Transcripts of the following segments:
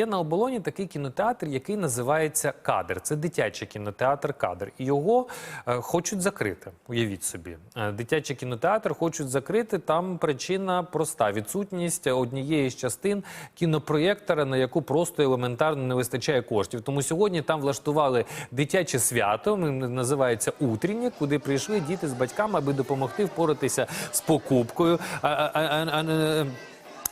Є на оболоні такий кінотеатр, який називається Кадр. Це дитячий кінотеатр Кадр. І його е, хочуть закрити. Уявіть собі, Е, дитячий кінотеатр хочуть закрити. Там причина проста: відсутність однієї з частин кінопроєктора, на яку просто елементарно не вистачає коштів. Тому сьогодні там влаштували дитяче свято. Називається Утріння, куди прийшли діти з батьками, аби допомогти впоратися з покупкою. А,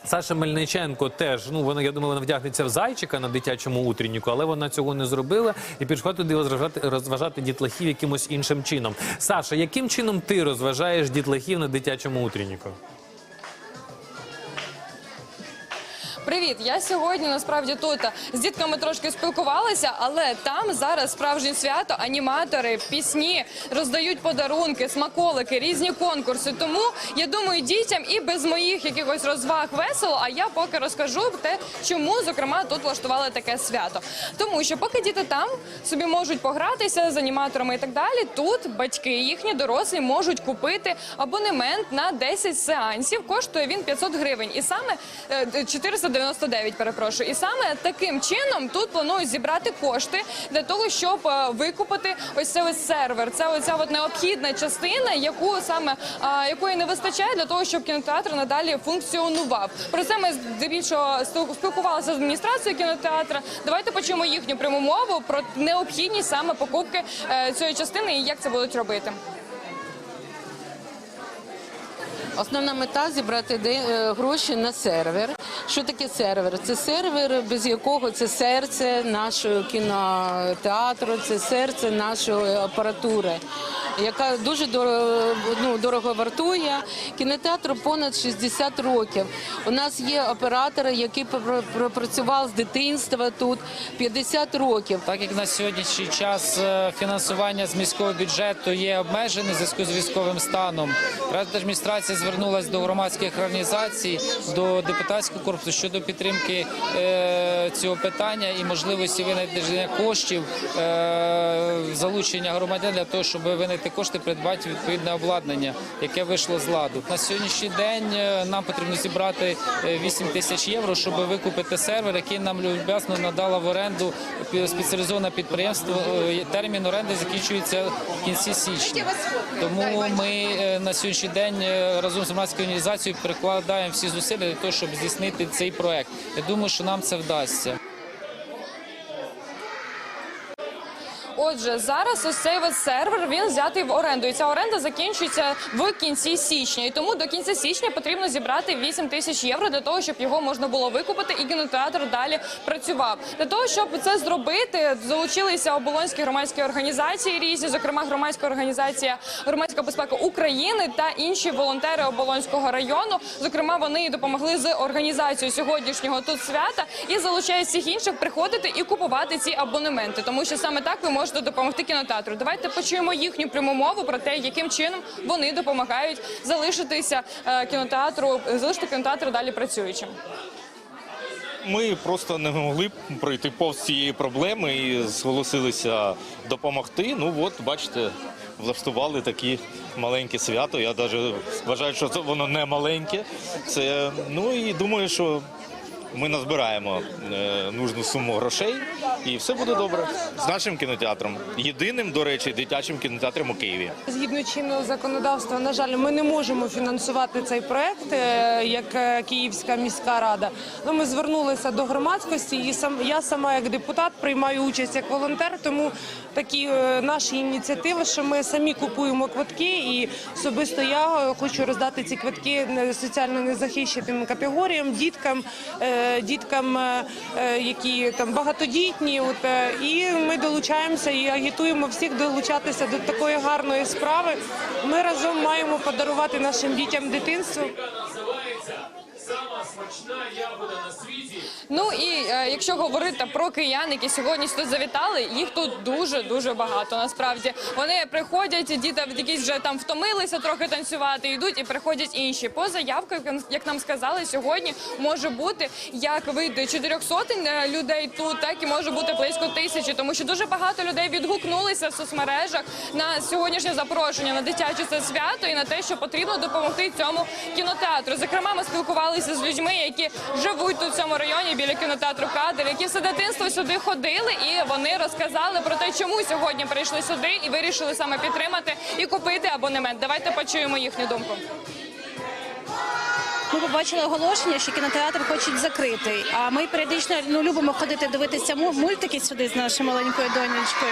Саша Мельниченко теж, ну вона, я думаю, вона вдягнеться в зайчика на дитячому утренніку, але вона цього не зробила і пішла туди розважати, розважати дітлахів якимось іншим чином. Саша, яким чином ти розважаєш дітлахів на дитячому утренніку? Привіт, я сьогодні насправді тут е, з дітками трошки спілкувалася, але там зараз справжнє свято, аніматори, пісні роздають подарунки, смаколики, різні конкурси. Тому я думаю, дітям і без моїх якихось розваг весело. А я поки розкажу те, чому зокрема тут влаштували таке свято. Тому що, поки діти там собі можуть погратися з аніматорами і так далі, тут батьки їхні дорослі можуть купити абонемент на 10 сеансів. Коштує він 500 гривень, і саме е, 490 99, перепрошую. І саме таким чином тут планують зібрати кошти для того, щоб е, викупити ось цей ось сервер. Це оця от необхідна частина, яку саме е, якої не вистачає для того, щоб кінотеатр надалі функціонував. Про це ми здебільшого спілкувалися з адміністрацією кінотеатра. Давайте почуємо їхню пряму мову про необхідність саме покупки е, цієї частини і як це будуть робити. Основна мета зібрати е, гроші на сервер. Що таке сервер? Це сервер, без якого це серце нашого кінотеатру, це серце нашої апаратури, яка дуже дорого, ну, дорого вартує. Кінотеатру понад 60 років. У нас є оператори, які пропра- пропрацював з дитинства тут 50 років. Так як на сьогоднішній час е, фінансування з міського бюджету є обмежене зв'язку з військовим станом, адміністрація звернулася до громадських організацій, до депутатського корпусу щодо підтримки е, цього питання і можливості винайдення коштів, е, залучення громадян для того, щоб винайти кошти, придбати відповідне обладнання, яке вийшло з ладу. На сьогоднішній день е, нам потрібно зібрати е, 8 тисяч євро, щоб викупити сервер, який нам люб'язно надала в оренду спеціалізоване підприємство. Е, Термін оренди закінчується в кінці січня. Тому ми е, на сьогоднішній день е, разом з громадською організацією прикладаємо всі зусилля для того, щоб здійснити цей проект. Я думаю, що нам це вдасться. Отже, зараз ось цей сервер він взятий в оренду. І ця оренда закінчується в кінці січня. І тому до кінця січня потрібно зібрати 8 тисяч євро для того, щоб його можна було викупити, і кінотеатр далі працював. Для того, щоб це зробити, залучилися оболонські громадські організації різні, зокрема громадська організація Громадська безпека України та інші волонтери оболонського району. Зокрема, вони допомогли з організацією сьогоднішнього тут свята і залучають всіх інших приходити і купувати ці абонементи, тому що саме так ви можете допомогти кінотеатру. Давайте почуємо їхню пряму мову про те, яким чином вони допомагають залишитися е, кінотеатру, залишити кінотеатр далі працюючим. Ми просто не могли пройти повз цієї проблеми і зголосилися допомогти. Ну от, бачите, влаштували такі маленькі свято. Я навіть вважаю, що це воно не маленьке. Це ну і думаю, що ми назбираємо е, нужну суму грошей, і все буде добре з нашим кінотеатром. Єдиним, до речі, дитячим кінотеатром у Києві. Згідно чинного законодавства, на жаль, ми не можемо фінансувати цей проект е, як е, Київська міська рада. Ну, ми звернулися до громадськості, і сам я сама як депутат приймаю участь як волонтер. Тому такі е, наші ініціативи, що ми самі купуємо квитки, і особисто я хочу роздати ці квитки соціально незахищеним категоріям, діткам, діткам, які там багатодітні. От е, і ми долучаємося і агітуємо всіх долучатися до такої гарної справи. Ми разом маємо подарувати нашим дітям дитинство. Ну і е, якщо говорити про киян, які сьогодні тут завітали, їх тут дуже дуже багато. Насправді вони приходять, діти якісь вже там втомилися трохи танцювати, йдуть і приходять інші. По заявках, як нам сказали, сьогодні може бути як від 400 е, людей тут, так і може бути близько тисячі, тому що дуже багато людей відгукнулися в соцмережах на сьогоднішнє запрошення на дитяче це свято і на те, що потрібно допомогти цьому кінотеатру. Зокрема, ми спілкувалися з людьми, які живуть тут в цьому районі. Біля кінотеатру кадр, які все дитинство сюди ходили, і вони розказали про те, чому сьогодні прийшли сюди і вирішили саме підтримати і купити абонемент. Давайте почуємо їхню думку. Ми побачили оголошення, що кінотеатр хочуть закрити. А ми періодично ну, любимо ходити дивитися му- мультики сюди з нашою маленькою донечкою.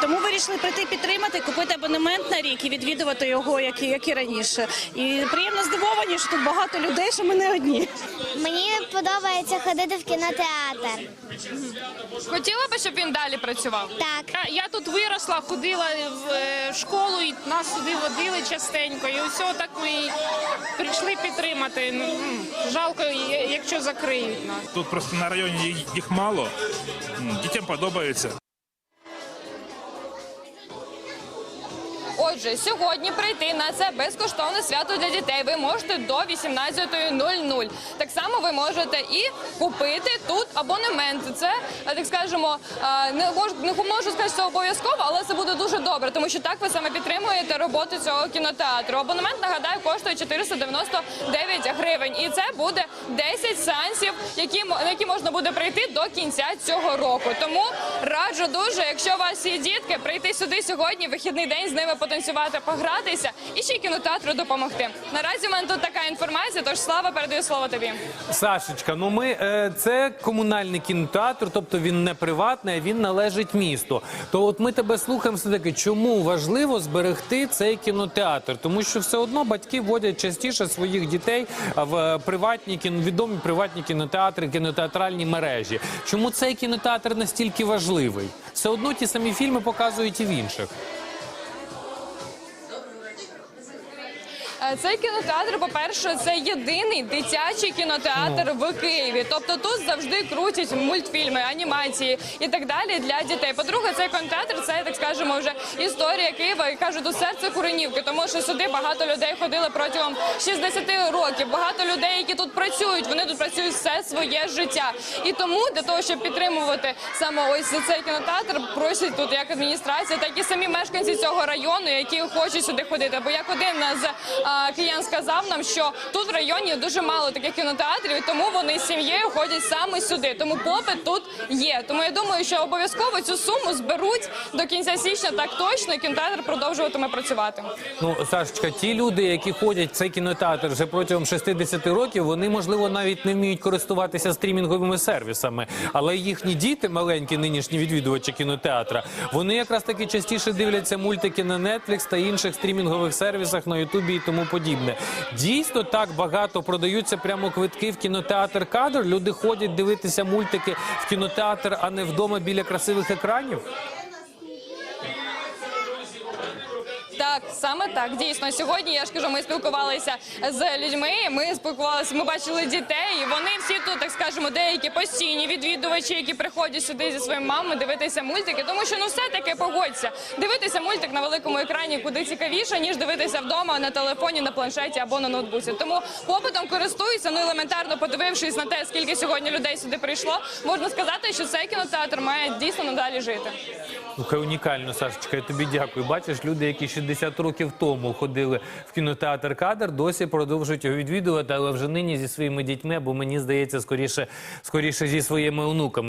Тому вирішили прийти підтримати, купити абонемент на рік і відвідувати його, як і, як і раніше. І приємно здивовані, що тут багато людей, що ми не одні. Мені подобається ходити в кінотеатр. Хотіла би, щоб він далі працював. Так. Я- Я тут виросла, ходила в е, школу, і нас сюди водили частенько. І все так ми прийшли підтримати. Жалко, якщо закриють нас. Тут просто на районі їх мало. Дітям подобається. Отже, сьогодні прийти на це безкоштовне свято для дітей ви можете до 18.00. Так само ви можете і купити тут абонемент. Це е, так скажемо, е, не можу, не можу сказати, що обов'язково, але це буде дуже добре, тому що так ви саме підтримуєте роботу цього кінотеатру. Абонемент нагадаю коштує 499 гривень, і це буде 10 сеансів, які на які можна буде прийти до кінця цього року. Тому раджу дуже, якщо у вас є дітки, прийти сюди сьогодні, вихідний день з ними потанцювати, погратися і ще й кінотеатру допомогти. Наразі в мене тут така інформація. Тож слава передаю слово тобі. Сашечка, ну ми е, це комунальний кінотеатр, тобто він не приватний, а він належить місту. То от ми тебе слухаємо все таки, чому важливо зберегти цей кінотеатр? Тому що все одно батьки водять частіше своїх дітей в е, приватні відомі приватні кінотеатри, кінотеатральні мережі. Чому цей кінотеатр настільки важливий? Все одно ті самі фільми показують і в інших. Цей кінотеатр, по-перше, це єдиний дитячий кінотеатр в Києві. Тобто тут завжди крутять мультфільми, анімації і так далі для дітей. По-друге, цей кінотеатр це так скажемо вже історія Києва і кажуть у серце Куренівки, тому що сюди багато людей ходили протягом 60 років. Багато людей, які тут працюють, вони тут працюють все своє життя. І тому для того, щоб підтримувати саме ось цей кінотеатр, просять тут як адміністрація, так і самі мешканці цього району, які хочуть сюди ходити. Бо як один з а, киян сказав нам, що тут в районі дуже мало таких кінотеатрів, тому вони з сім'єю ходять саме сюди. Тому попит тут є. Тому я думаю, що обов'язково цю суму зберуть до кінця січня так точно, і кінотеатр продовжуватиме працювати. Ну, Сашечка, ті люди, які ходять в цей кінотеатр вже протягом 60 років, вони можливо навіть не вміють користуватися стрімінговими сервісами. Але їхні діти, маленькі нинішні відвідувачі кінотеатра, вони якраз таки частіше дивляться мультики на Netflix та інших стрімінгових сервісах на Ютубі і тому подібне. Дійсно, так багато продаються прямо квитки в кінотеатр кадр. Люди ходять дивитися мультики в кінотеатр, а не вдома біля красивих екранів. Так, саме так. Дійсно, сьогодні я ж кажу, ми спілкувалися з людьми. Ми спілкувалися, ми бачили дітей. Вони всі тут, так деякі постійні відвідувачі, які приходять сюди зі своїми мамами дивитися мультики. Тому що ну все таки погодься. Дивитися мультик на великому екрані куди цікавіше, ніж дивитися вдома на телефоні, на планшеті або на ноутбуці. Тому попитом користуються. Ну елементарно подивившись на те, скільки сьогодні людей сюди прийшло, можна сказати, що цей кінотеатр має дійсно надалі жити. Слухай, унікально, Сашечка, я тобі дякую. Бачиш, люди, які 60 років тому ходили в кінотеатр кадр, досі продовжують його відвідувати, але вже нині зі своїми дітьми, бо мені здається, скоріше, скоріше зі своїми онуками.